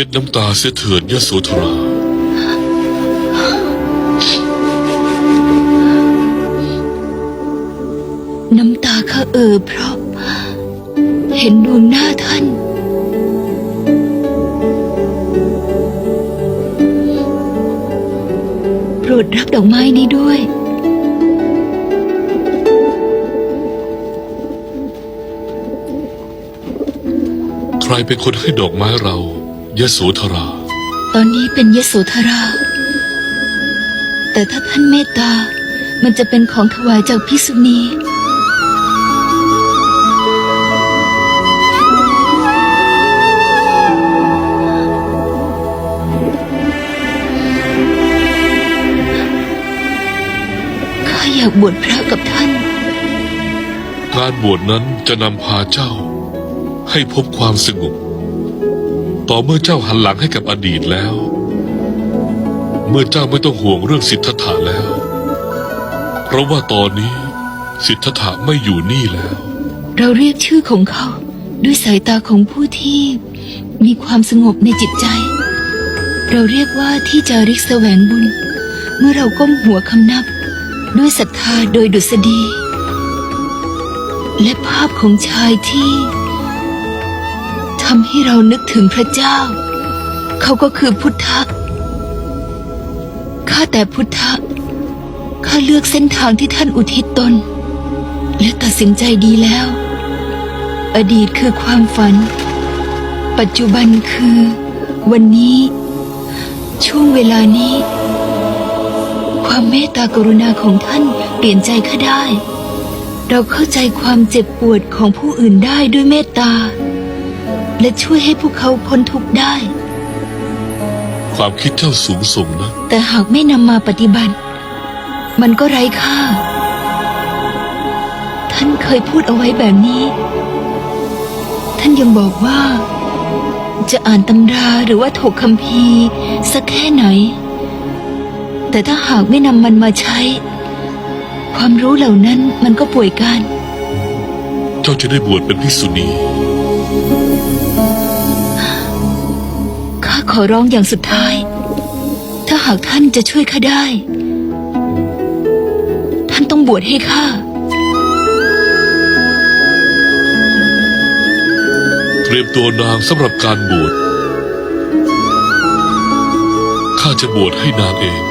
ช็ดน้ำตาเสียเถิดยโสธรา น้ำตาข้าเอ่อเพราะ เห็นดวงหน้าท่าน โปรดรับดอกไม้นี้ด้วย ใครเป็นคนให้ดอกไม้เรา ยโสธรา ตอนนี้เป็นยโสธรา แต่ถ้าท่านเมตตา มันจะเป็นของถวายจากพิสุณีข้าอยากบวชพระกับท่าน การบวชนั้นจะนำพาเจ้า ให้พบความสงบ ต่อเมื่อเจ้าหันหลังให้กับอดีตแล้ว เมื่อเจ้าไม่ต้องห่วงเรื่องสิทธัตถะแล้ว เพราะว่าตอนนี้สิทธัตถะไม่อยู่นี่แล้ว เราเรียกชื่อของเขา ด้วยสายตาของผู้ที่มีความสงบในจิตใจ เราเรียกว่าที่จาริกแสวงบุญ เมื่อเราก้มหัวคำนับ ด้วยศรัทธาโดยดุษฎีและภาพของชายที่ำให้เรานึกถึงพระเจ้า เขาก็คือพุทธะ ข้าแต่พุทธะ ข้าเลือกเส้นทางที่ท่านอุทิศตน และตัดสินใจดีแล้ว อดีตคือความฝัน ปัจจุบันคือ วันนี้ ช่วงเวลานี้ ความเมตตากรุณาของท่านเปลี่ยนใจข้าได้ เราเข้าใจความเจ็บปวดของผู้อื่นได้ด้วยเมตตา และช่วยให้พวกเขาพ้นทุกข์ได้ ความคิดเจ้าสูงส่งนะ แต่หากไม่นำมาปฏิบัติ มันก็ไร้ค่า ท่านเคยพูดเอาไว้แบบนี้ ท่านยังบอกว่า จะอ่านตำราหรือว่าถกคัมภีร์สักแค่ไหน แต่ถ้าหากไม่นำมันมาใช้ ความรู้เหล่านั้นมันก็ป่วยการ เจ้าจะได้บวชเป็นภิกษุณี อร้องอย่างสุดท้าย ถ้าหากท่านจะช่วยข้าได้ ท่านต้องบวชให้ข้า เตรียมตัวนางสำหรับการบวช ข้าจะบวชให้นางเอง